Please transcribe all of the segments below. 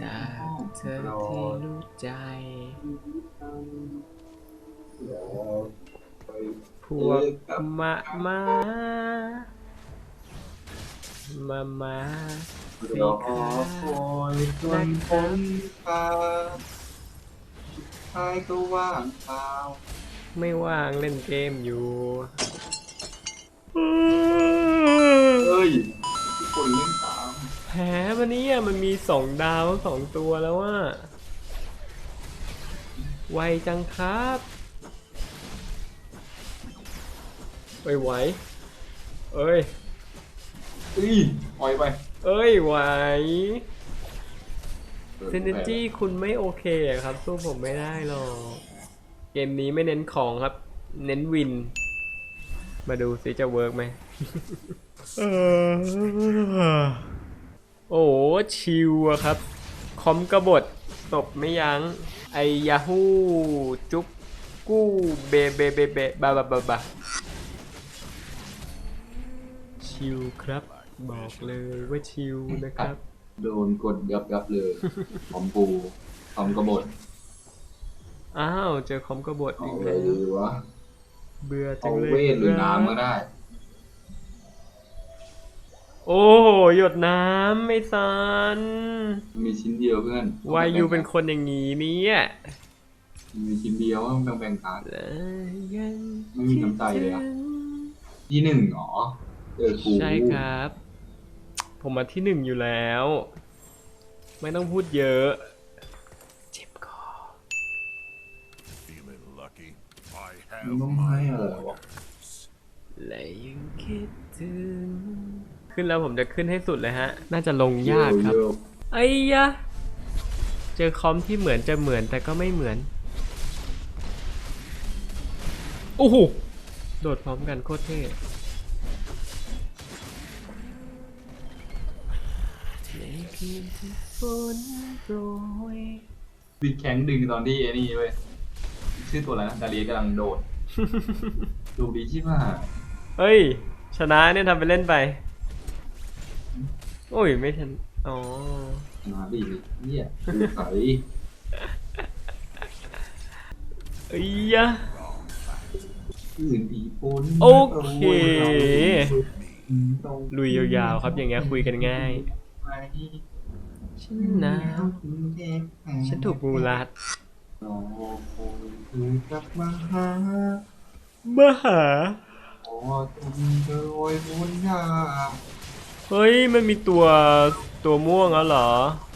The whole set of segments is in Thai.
จากเธอที่รู้ใจพวกมามามามาสิรอคะคอยจนพ้นฟ้าสุดท้ายก็ว่างเปล่าไม่ว่างเล่นเกมอยู่เฮ้ยทุกคนเล่น ตามแพ้วันนี้อะมันมีสองดาวสองตัวแล้วว่าไวจังครับเอ้ยไหวเอ้ยเอ้ยปล่อยไป เอ้ยไหวเซนเนจี้คุณไม่โอเคอะครับสู้ผมไม่ได้หรอกเกมนี้ไม่เน้นของครับ เน้นวิน มาดูสิจะเวิร์กไหม เออ โอ้โหชิวอะครับ คอมกระบดตบไม่ยัง้ง ไอยาฮูจุ๊บกู้เบเบเบเบบาบาบาบาชิวครับ บอกเลยว่าชิวนะครับ โดนกดยับยับเลยคอมปูคอมกระบดอ้าว เจอคอมกระบดเอาอีกเลแล้ยวดีวะเบื่อจัเอางเลยเวทหรือน้ำก็ได้ โอ้โหหยดน้ำไม่ซัน มีชิ้นเดียวเพื่อนวายูเป็นคนอย่างนี้เนี่ยมีชิ้นเดียวต้องแบ่งๆกันและยังไม่มีน้ำใจเลยอะคิดถึงที่หนึ่งเหรอเจอกูใช่ครับ ผมมาที่หนึ่งอยู่แล้ว ไม่ต้องพูดเยอะ เจ็บคอ Feeling lucky? I มึ have งต้องให้ my อะไรวะ และยังคิดถึง ขึ้นแล้วผมจะขึ้นให้สุดเลยฮะ น่าจะลงยากครับเวไอ้ยะ เจอคอมที่เหมือนจะเหมือนแต่ก็ไม่เหมือน โอ้โห โดดพร้อมกันโคตรเท่ในคืนที่ฝนโปรยบิดแข็งดึงตอนที่ไอ้นี่เว้ย ชื่อตัวอะไรนะดาเลียกำลังโดด ดูดีชิบหายเฮ้ย ชนะเนี่ยทำไปเล่นไป โอ้ยไม่ทันอ๋อมาดิเนี่ยดูไข่เอ้ยยะอื่นอีปนโอเคลุยยาวๆครับอย่างเงี้ยคุยกันง่ายฉันหนาวฉันถูกงูรัดรอคอยเธอกลับมาหาบ้าหาขอจนเธอโอยวนหน้า เฮ้ยมันมีตัวตัวม่วงแล้วเหรอ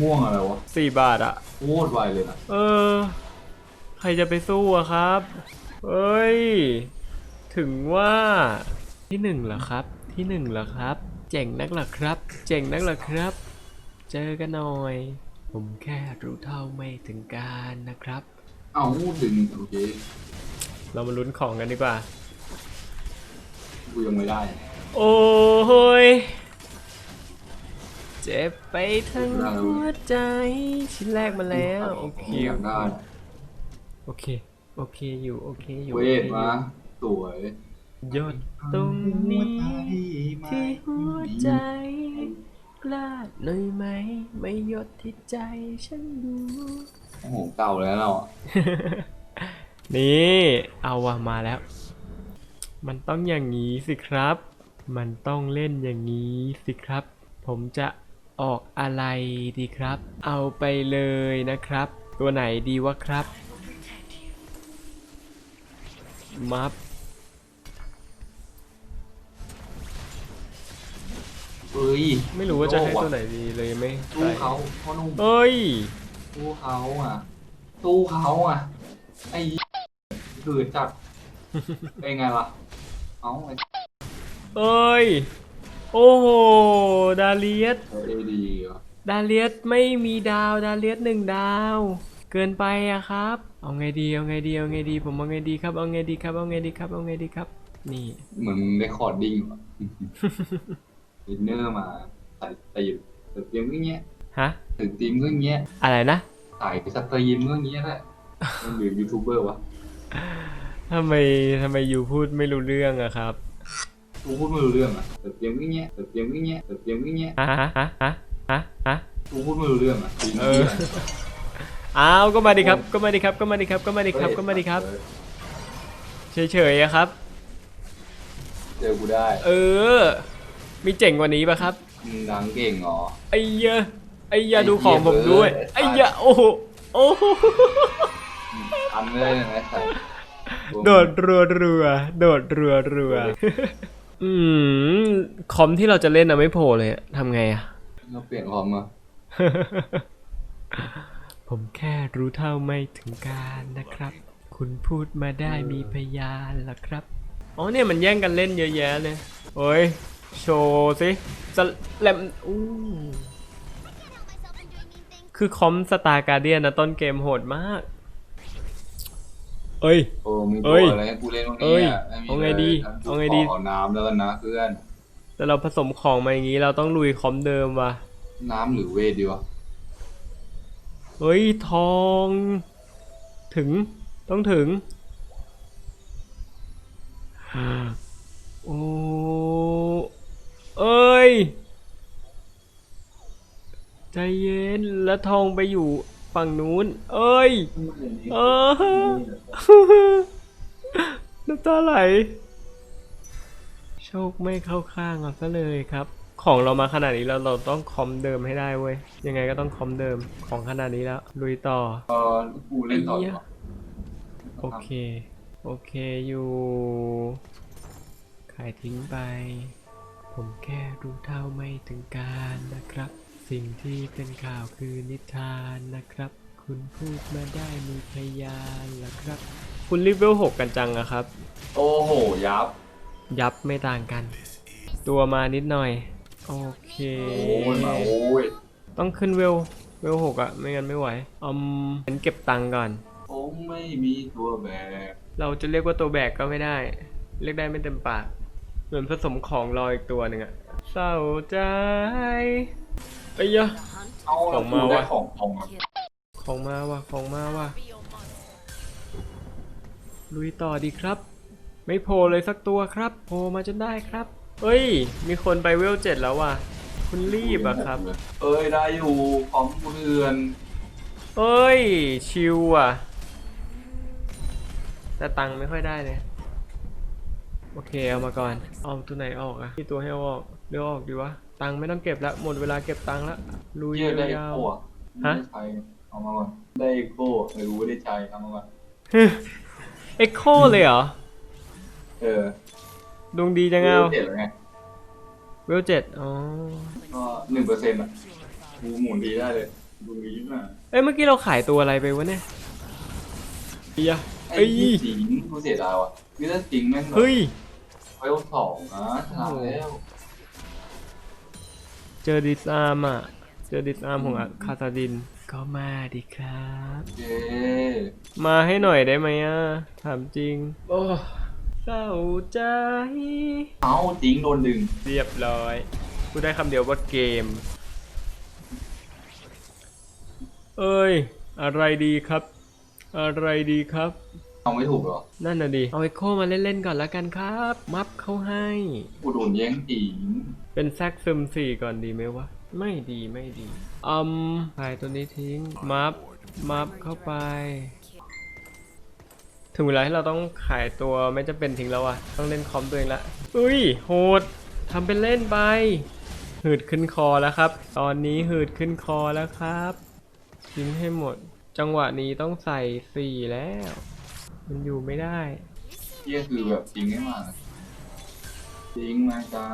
ม่วงอะไรวะสี่บาทอะโคตรไวเลยนะเออ ใครจะไปสู้อะครับเอ้ย ถึงว่าที่หนึ่งเหรอครับ ที่หนึ่งเหรอครับ เจ๋งนักเหรอครับ เจ๋งนักเหรอครับ เจอกันหน่อย ผมแค่รู้เท่าไม่ถึงการนะครับ เอ้าดึงโอเคเรามาลุ้นของกันดีกว่ากูยังไม่ได้ โอ้ย เจ็บไปทั้งหัวใจ ชิ้นแรกมาแล้ว โอเค โอเค โอเคอยู่ โอเคอยู่เวทมา สวยหยดตรงนี้ที่หัวใจ กล้าหน่อยไหม ไม่หยดที่ใจฉันดูโอ้โหเก่าแล้วเราอะนี่เอาวะมาแล้ว มันต้องอย่างนี้สิครับ มันต้องเล่นอย่างนี้สิครับ ผมจะ ออกอะไรดีครับ เอาไปเลยนะครับ ตัวไหนดีวะครับมัฟเอ้ยไม่รู้ว่าจะให้ตัวไหนดีเลยไม่ตู้ใส่เขาพ่อนุ่มเอ้ยตู้เขาอะ ตู้เขาอะ ไอ้หืดจัดเป็นไงล่ะ เอ้าไอ้เอ้ย โอ้โห ดาเลียสเอดีเหรอดาเลียสไม่มีดาว ดาเลียสหนึ่งดาว เกินไปอะครับ เอาไงดี เอาไงดี เอาไงดี ผมเอาไงดีครับ เอาไงดีครับ เอาไงดีครับ เอาไงดีครับ นี่ เหมือนได้คอร์ดดิ้งว่ะอินเนอร์มาใส่ตีมสตรีมก็เงี้ยฮะสตรีมก็เงี้ยอะไรนะใส่สตรีมก็เงี้ยแหละมันหรือยูทูบเบอร์วะทำไมทำไมยูพูดไม่รู้เรื่องอะครับ กูพูดไม่รู้เรื่องอะสตรีมก็เงี้ยสตรีมก็เงี้ยสตรีมก็เงี้ยฮะฮะฮะฮะฮะกูพูดไม่รู้เรื่องอะจริงเอออ้าวก็มาดิครับ ก็มาดิครับก็มาดิครับก็มาดิครับก็มาดิครับ เฉยๆอะครับ เจอกูได้ เออ มีเจ๋งกว่านี้ปะครับมึงดังเก่งเหรอไอ้เหี้ยไอ้เหี้ยไอ้ดูของผมด้วยเหี้ยไอ้เหี้ยโอ้โหโอ้โหทำเลยนะไอ้สัสโดดรัวรัวโดดรัวรัว อืมคอมที่เราจะเล่นอะไม่โผล่เลยอะทำไงอะเราเปลี่ยนคอมมาผมแค่รู้เท่าไม่ถึงการนะครับ คุณพูดมาได้มีพยานล่ะครับ อ๋อเนี่ยมันแย่งกันเล่นเยอะแยะเลยโอ้ยโชว์สิสแลมอู้คือคอมสตาร์การเดียนนะต้นเกมโหดมาก เอ้ย โอ้มีเอ้ตัวยอะไรให้กูเล่นบ้างเอ้ยเนี่ยม่มีเอาไงดีลยเอาไงดี ขอน้ำแล้วกันนะเพื่อน แต่เราผสมของมาอย่างนี้เราต้องลุยคอมเดิมว่ะน้ำหรือเวทดีวะเฮ้ยทอง ถึงต้องถึง โอ้เอ้ย ใจเย็นแล้วทองไปอยู่ ฝั่งนู้น เอ้ย เออน้ำตาไหล โชคไม่เข้าข้างเราซะเลยครับ ของเรามาขนาดนี้แล้วเราต้องคอมเดิมให้ได้เว้ย ยังไงก็ต้องคอมเดิมของขนาดนี้แล้ว ลุยต่อเออกูเล่นต่อดีกว่าโอเค โอเคอยู่ ขายทิ้งไป ผมแค่รู้เท่าไม่ถึงการนะครับ สิ่งที่เป็นข่าวคือนิทานนะครับ คุณพูดมาได้มีพยานแล้วครับ คุณรีบเวลหกกันจังอะครับ โอ้โห ยับ ยับไม่ต่างกัน ตัวมานิดหน่อย โอเค โอ้ยมาโอ้ยต้องขึ้นเวลเวลหกอะไม่งั้นไม่ไหวอืมงั้นเก็บตังค์ก่อน ผมไม่มีตัวแบกเราจะเรียกว่าตัวแบกก็ไม่ได้ เรียกได้ไม่เต็มปาก เหมือนผสมของรออีกตัวหนึ่งอะเศร้าใจ ไอ้ยะ เอาของแล้วมากูได้วะของของอะของมาว่ะของมาว่ะลุยต่อดีครับ ไม่โผล่เลยสักตัวครับโผล่มาจนได้ครับเฮ้ย มีคนไปเวลเจ็ดแล้วว่ะ คุณรีบอะครับ เอ้ยได้อยู่ของกูเดือนเอ้ย ชิวอะแต่ตังค์ไม่ค่อยได้เลยโอเคเอามาก่อน เอาตัวไหนออกอะที่ตัวให้เอาออกเดี๋ยวออกดีวะ ตังค์ไม่ต้องเก็บแล้วหมดเวลาเก็บตังค์แล้วลุยเยี่ยได้ยาวโก้อะฮะไม่ได้ใช้เอามาก่อนได้โก้ไม่รู้ว่าได้ใช้เอามาก่อนเอ็กโคเลยเหรอเออดวงดีจังเอาเจ็ดแล้วไงเวลเจ็ดอ๋อก็หนึ่งเปอร์เซ็นต์อะกูหมุนดีได้เลยดูดีมากเอ้ยเมื่อกี้เราขายตัวอะไรไปวะเนี่ยเฮียไอ้เอ้ยที่จริงกูเสียดายว่ะคือถ้าจริงแม่งแบบเฮ้ยไฟสองนะชนะแล้ว เจอดิสอาร์มอะ เจอดิสอาร์มของอะคาซาดิน ก็มาดิครับ เย้มาให้หน่อยได้ไหมอะ ถามจริง โอ้เศร้าใจ เอาจริงโดนดึง เรียบร้อย กูได้คำเดียวว่าเกม เอ้ย อะไรดีครับ อะไรดีครับ เอาไม่ถูกเหรอ นั่นน่ะดิ เอาไอโคมาเล่นๆก่อนละกันครับ มัฟเขาให้ กูโดนแย่งจริง เป็นแซกซึมสี่ก่อนดีไหมวะ ไม่ดีไม่ดีอืมขายตัวนี้ทิ้ง มัฟ มัฟเข้าไป ถึงเวลาที่เราต้องขายตัวไม่จะเป็นทิ้งแล้วอะต้องเล่นคอมตัวเองละ อุ้ย โหดทำเป็นเล่นไป หืดขึ้นคอแล้วครับ ตอนนี้หืดขึ้นคอแล้วครับทิ้งให้หมด จังหวะนี้ต้องใส่สี่แล้ว มันอยู่ไม่ได้เยี่ยคือแบบจริงให้มากอะจริงมาจ้า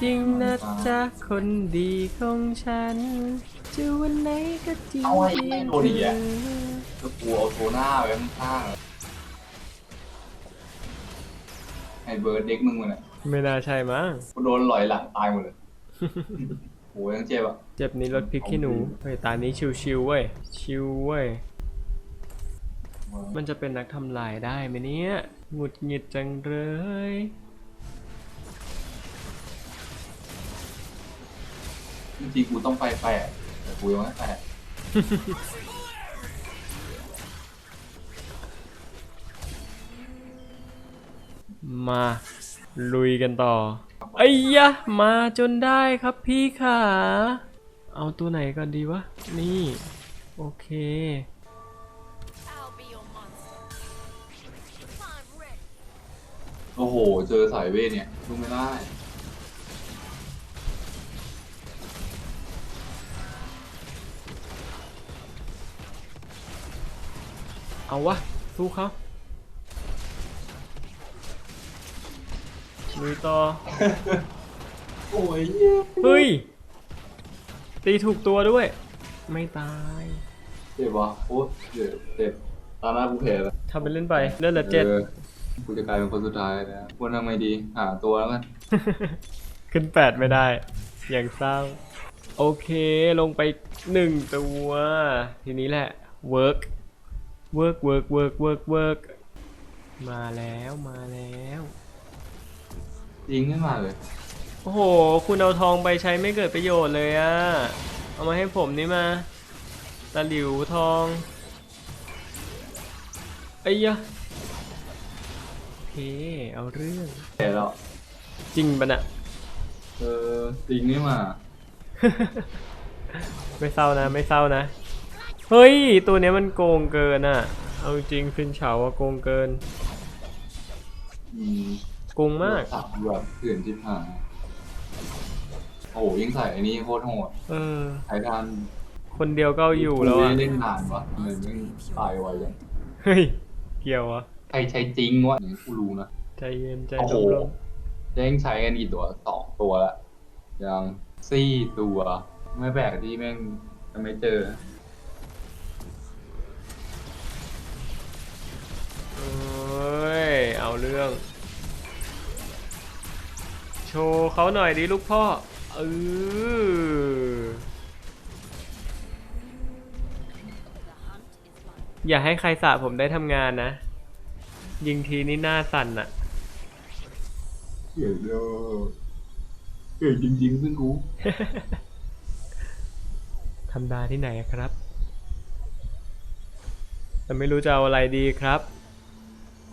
จริงนะจ๊ะคนดีของฉันจะวันไหนก็จริงเอาไอ้แม่โดนอีกอะก็กูเอาโทหน้าไว้ข้างๆไอ้เบิร์ดเด็กมึงมันอะไม่น่าใช่มั้ง กูโดนหลอยหลังตายหมดเลย โหยังเจ็บอะ เจ็บนี้ลดพริกขี้หนู เฮ้ย ตานี้ชิวๆเว้ย ชิวเว้ย มันจะเป็นนักทำลายได้ไหมเนี่ย หงุดหงิดจังเลย จริงๆกูต้องไปแปดแต่กูยังไม่แปดมาลุยกันต่อไอ้ยะมาจนได้ครับพี่ขาเอาตัวไหนก่อนดีวะ นี่ โอเค I'll be your monster. I'm ready. โอ้โห เจอสายเวทเนี่ยดูไม่ได้ เอาวะ สู้เขาลุยต่อ โอ้ยเฮ้ย ตีถูกตัวด้วย ไม่ตาย เจ็บวะโอ้เจ็บเจ็บตาหน้ากูแผลแล้วทำเป็นเล่นไป เล่นเหลือเจ็ดออกูจะกลายเป็นคนสุดท้ายแล้วควรทำไงดี หาตัวแล้วกัน ขึ้นแปดไม่ได้ อย่างเศร้า โอเค ลงไปหนึ่งตัว ทีนี้แหละ work work work work work work มาแล้วมาแล้ว ยิงขึ้นมาเลย โอ้โห คุณเอาทองไปใช้ไม่เกิดประโยชน์เลยอะเอามาให้ผมนี่มาตะหลิวทองไอ้ยะโอเคเอาเรื่องแผลแล้วจริงปะน่ะ เออยิงขึ้นมา ไม่เศร้านะ ไม่เศร้านะ เฮ้ย ตัวเนี้ยมันโกงเกินอะ เอาจริงฟินเฉาอะโกงเกินอืมโกงมากสับแบบเถื่อนที่ผ่านโอ้โหยิงใส่ไอ้นี่โคตรโหดเออไททันคนเดียวก็เอาอยู่แล้วกูอะไม่ได้เล่นนานวะทำไมไม่ตายไวจังเฮ้ย เกี่ยวอะใครใช้จริงวะอย่างนี้กูรู้นะ ใจเย็นใจโอ้โหร่มเด้งใช้กันกี่ตัวสองตัวละยังสี่ตัว ไม่แปลกที่แม่งจะไม่เจอ เอ้ย เอาเรื่อง โชว์เขาหน่อยดิลูกพ่อ เออ อย่าให้ใครสะผมได้ทำงานนะ ยิงทีนี่หน้าสั่นอะเก่งเด้อเก่งจริงๆเพื่อนกูธรรมดาที่ไหนอะครับ แต่ไม่รู้จะเอาอะไรดีครับ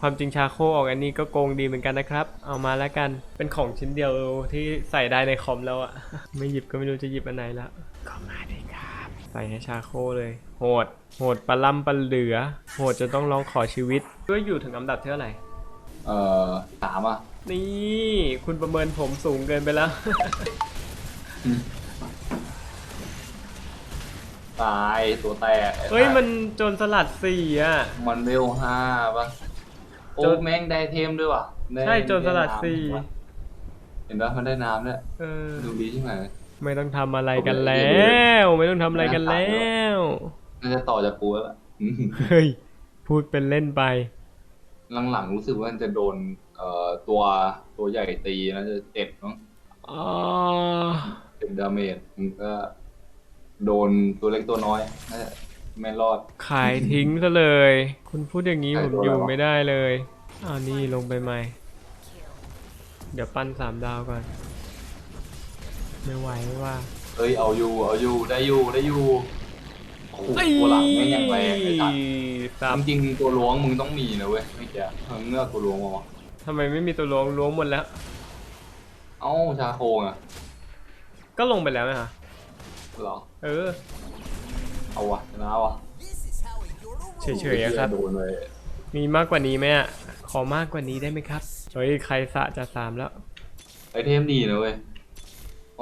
ความจริงชาโคออกอันนี้ก็โกงดีเหมือนกันนะครับ เอามาแล้วกัน เป็นของชิ้นเดียวที่ใส่ได้ในคอมแล้วอะไม่หยิบก็ไม่รู้จะหยิบอันไหนละก็มาดีครับ ใส่ให้ชาโคเลย โหด โหดปลาล่ำปลาเหลือ โหดจนต้องร้องขอชีวิตก็อยู่ถึงอันดับเท่าไหร่ เอ่อสามอะ นี่ คุณประเมินผมสูงเกินไปแล้ว ตายตัวแตกไอ้เฮ้ย สัตว์มันโจรสลัดสี่อะมันเวลห้าปะ โอ้โจรแม่งได้เทมด้วยว่ะได้ใช่โจรสลัดสี่ได้น้ำว่ะเห็นปะมันได้น้ำด้วยเออดูดีใช่ไหม ไม่ต้องทำอะไรกันแล้ว ไม่ต้องทำอะไรกันแล้วน่าจะต่อจากกูแล้วล่ะเฮ้ยพูดเป็นเล่นไป หลังๆรู้สึกว่ามันจะโดนเอ่อตัวตัวใหญ่ตีนะจะเจ็บมั้งอ๋อเป็นดาเมจมันก็โดนตัวเล็กตัวน้อยน่าจะ ไม่รอด ขายทิ้งซะเลย คุณพูดอย่างนี้ขาผยมตัวอยู่อะไรวะไม่ได้เลยอ้าวนี่ลงไปใหม่ เดี๋ยวปั้นสามดาวก่อน ไม่ไหวไม่ว่า เอ้ยเอาอยู่เอาอยู่ได้อยู่ได้อยู่โอ้โหตัวหลังไม่งอย่างแรงไอ้สัตว์สามจริงๆตัวล้วงมึงต้องมีนะเว้ยไม่แกมึงเลือกตัวล้วงมาวะทำไมไม่มีตัวล้วงล้วงหมดแล้ว เอ้าชาโคงอะ ก็ลงไปแล้วไหมคะเหรอ เออ เอาวะชนะวะเฉยๆอะครับ โดนเลยมีมากกว่านี้ไหมอะ ขอมากกว่านี้ได้ไหมครับเฮ้ยใครสะจะสามแล้ว ไอเทมดีนะเว้ย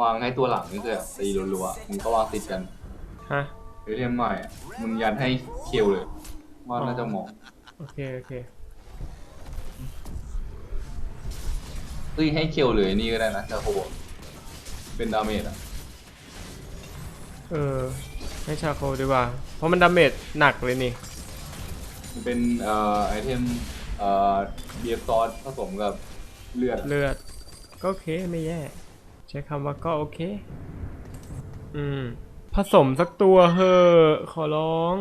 วางให้ตัวหลังนี่คือแบบตีรัวๆมึงก็วางติดกันฮะไอเทมใหม่อะมึงยันให้เคียวเลยว่าน่าจะเหมาะโอเคโอเคเฮ้ยให้เคียวเลยนี่ก็ได้นะชาโคเป็นดาเมจอะเออ ให้ชาโคดีกว่า เพราะมันดาเมจหนักเลยนี่ มันเป็นเอ่อไอเทมเอ่อเบียร์ซอสผสมกับเลือดอะเลือด ก็โอเคไม่แย่ ใช้คำว่าก็โอเค อืม ผสมสักตัวเหอะขอร้อง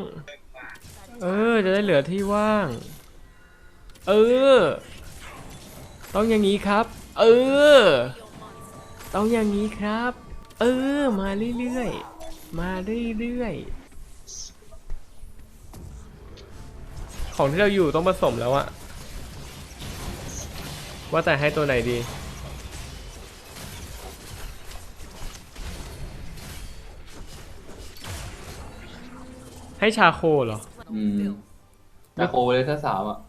เออ จะได้เหลือที่ว่าง เออ ต้องอย่างนี้ครับ เออ ต้องอย่างนี้ครับ เออ มาเรื่อยๆ มาเรื่อยๆ ของที่เราอยู่ต้องผสมแล้วอะว่าแต่ให้ตัวไหนดี ให้ชาโคเหรอ อืมแต่โคเลยถ้าสามอะ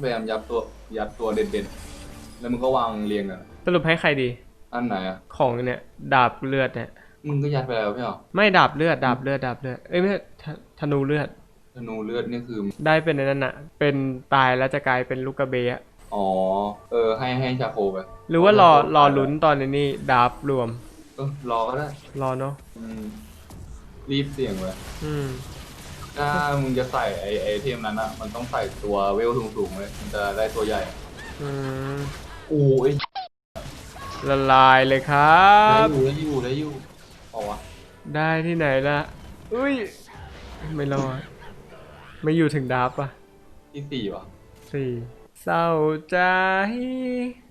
พยายามยัดตัวยัดตัวเด่นๆ แล้วมึงก็วางเรียงกัน สรุปให้ใครดี อันไหนอะ ของเนี่ย ดาบเลือดเนี่ย มึงก็ยัดไปแล้วพี่เหรอไม่ดาบเลือดดาบเลือดดาบเลือดเอ้ยไม่ใช่ธธนูเลือด ธนูเลือดนี่คือ ได้เป็นในนั้นอะเป็นตายแล้วจะกลายเป็นลูกกระเบะอะอ๋อ เออ ให้ให้ชาโคไปหรือว่ารอรอลุ้นตอนในนี้ดาบรวม เออรอก็ได้ รอเนาะอืม รีบเสี่ยงเลยอืม ถ้ามึงจะใส่ไอไอเทมนั้นอะมันต้องใส่ตัวเวลสูงๆเลยมันจะได้ตัวใหญ่อืมโอ้ยละลายเลยครัได้บ อยู่ได้อยู่ได้อยู่ พอวะได้ที่ไหนล่ะอุ้ย ไม่รอดไม่อยู่ถึงดาบอะที่สี่วะสี่เศร้าใจ